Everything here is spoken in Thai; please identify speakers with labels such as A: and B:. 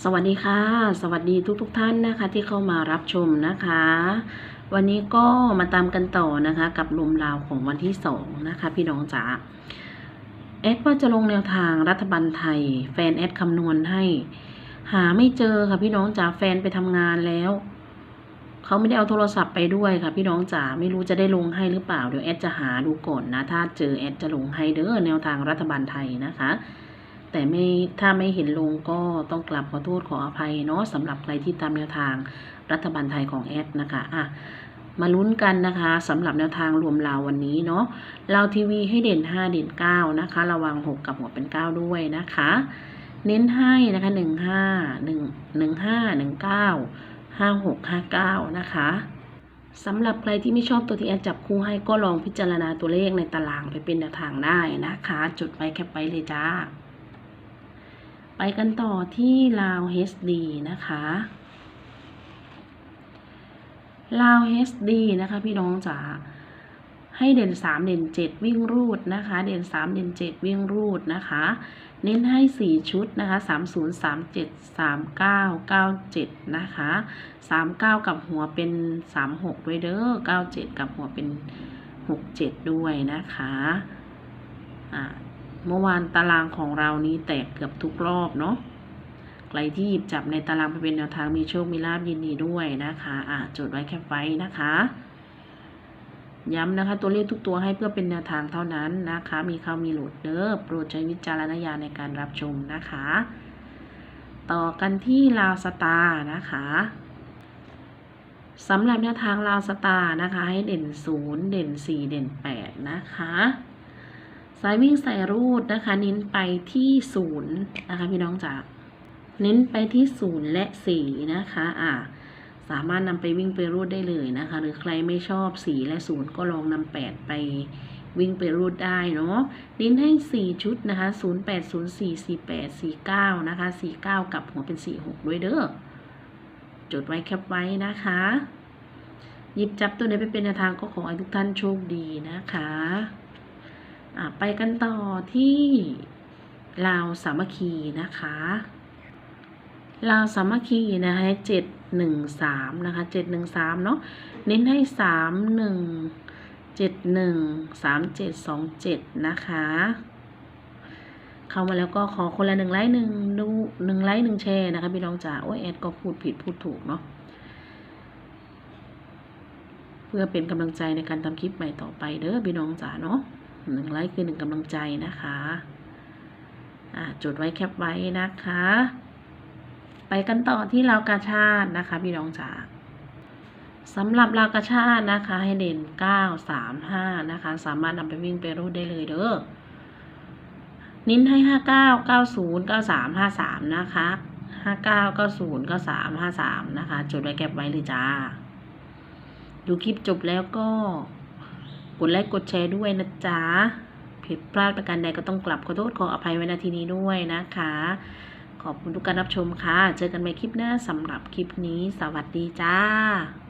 A: สวัสดีค่ะ สวัสดีทุกๆทท่านนะคะ ที่เข้ามารับชมนะคะ วันนี้ก็มาตามกันต่อนะคะ กับลมลาวของวันที่สองนะคะ พี่น้องจ๋าแอดว่าจะลงแนวทางรัฐบาลไทย แฟนแอดคำนวณให้ หาไม่เจอค่ะพี่น้องจ๋าแฟนไปทำงานแล้วเขาไม่ได้เอาโทรศัพท์ไปด้วยค่ะ พี่น้องจ๋าไม่รู้จะได้ลงให้หรือเปล่าเดี๋ยวแอดจะหาดูก่อนนะ ถ้าเจอแอดจะลงให้เด้อแนวทางรัฐบาลไทยนะคะ แต่ไม่ถ้าไม่เห็นลงก็ต้องกลับขอโทษขออภัยเนาะสำหรับใครที่ตามแนวทางรัฐบาลไทยของแอดนะคะอะมาลุ้นกันนะคะสำหรับแนวทางรวมลาววันนี้เนาะลาวทีวีให้เด่น 5 เด่น 9 นะคะ ระวัง 6 กับหัวเป็น 9 ด้วยนะคะ เน้นให้นะคะ 1 5 1 1 5 1 9 5 6 5 9 นะคะสำหรับใครที่ไม่ชอบตัวที่แอดจับคู่ให้ก็ลองพิจารณาตัวเลขในตารางไปเป็นแนวทางได้นะคะ จุดไว้แคปไว้เลยจ้า ไปกันต่อที่ลาว HD นะคะลาว HD นะคะ พี่น้องจ๋าให้เด่น 3 เด่น 7 วิ่งรูดนะคะ เด่น 3 เด่น 7 วิ่งรูดนะคะ เน้นให้ 4 ชุดนะคะ 30 37 39 97 นะคะ 39 กับหัวเป็น 36 ด้วยเด้อ97 กับหัวเป็น 67 ด้วยนะคะ อ่า เมื่อวานตารางของเรานี้แตกเกือบทุกรอบเนาะใครที่หยิบจับในตารางไปเป็นแนวทางมีโชค มีลาบยินดีด้วยนะคะอะจดไว้แค่ไว้นะคะ ย้ำนะคะตัวเลขทุกตัวให้เพื่อเป็นแนวทางเท่านั้นนะคะ มีเข้ามีหลุดเด้อโปรดใช้วิจารณญาณในการรับชมนะคะ ต่อกันที่ลาวสตาร์นะคะสำหรับแนวทางลาวสตาร์นะคะ ให้เด่นศูนย์เด่นสี่เด่นแปดนะคะ สายวิ่งสายรูดนะคะ เน้นไปที่ศูนย์นะคะพี่น้องจ๋าเน้นไปที่ศูนย์และสี่นะคะอ่าสามารถนำไปวิ่งไปรูดได้เลยนะคะ หรือใครไม่ชอบสี่และศูนย์ก็ลองนำแปดไปวิ่งไปรูดได้เนาะเน้นให้สี่ชุดนะคะศูนย์แปดศูนย์สี่สี่แปดสี่เก้านะคะสี่เก้ากับหัวเป็นสี่หกด้วยเด้อ จดไว้แคปไว้นะคะ หยิบจับตัวไหนไปเป็นแนวทางก็ขอให้ทุกท่านโชคดีนะคะ ไปกันต่อที่ลาวสามัคคีนะคะลาวสามัคคีนะคะเจ็ดหนึ่งสามนะคะเจ็ดหนึ่งสามเนาะเน้นให้สามหนึ่งเจ็ดหนึ่งสามเจ็ดสองเจ็ดนะคะ เข้ามาแล้วก็ขอคนละหนึ่งไลค์หนึ่งดูหนึ่งไลค์หนึ่งแชร์นะคะพี่น้องจ๋าโอ้ยแอดก็พูดผิดพูดถูกเนาะเพื่อเป็นกำลังใจในการทำคลิปใหม่ต่อไปเด้อพี่น้องจ๋าเนาะ หนึ่งไลค์คือหนึ่งกำลังใจนะคะอ่าจดไว้แคปไว้นะคะ ไปกันต่อที่ราวกาชาตินะคะพี่น้องจ๋าสำหรับราวกาชาตินะคะ ให้เด่นเก้าสามห้านะคะ สามารถนำไปวิ่งไปรูดได้เลยเด้อนิ้นให้ห้าเก้าเก้าศูนย์เก้าสามห้าสามนะคะห้าเก้าเก้าศูนย์เก้าสามห้าสามนะคะ จดไว้แคปไว้เลยจ้า ดูคลิปจบแล้วก็ ดไลค์กดแชร์ด้วยนะจ๊ะผิดพลาดประการใดก็ต้องกลับขอโทษขออภัยไว้ณทีนี้ด้วยนะคะ ขอบคุณทุกการรับชมค่ะ เจอกันใหม่คลิปหน้าสำหรับคลิปนี้ สวัสดีจ้า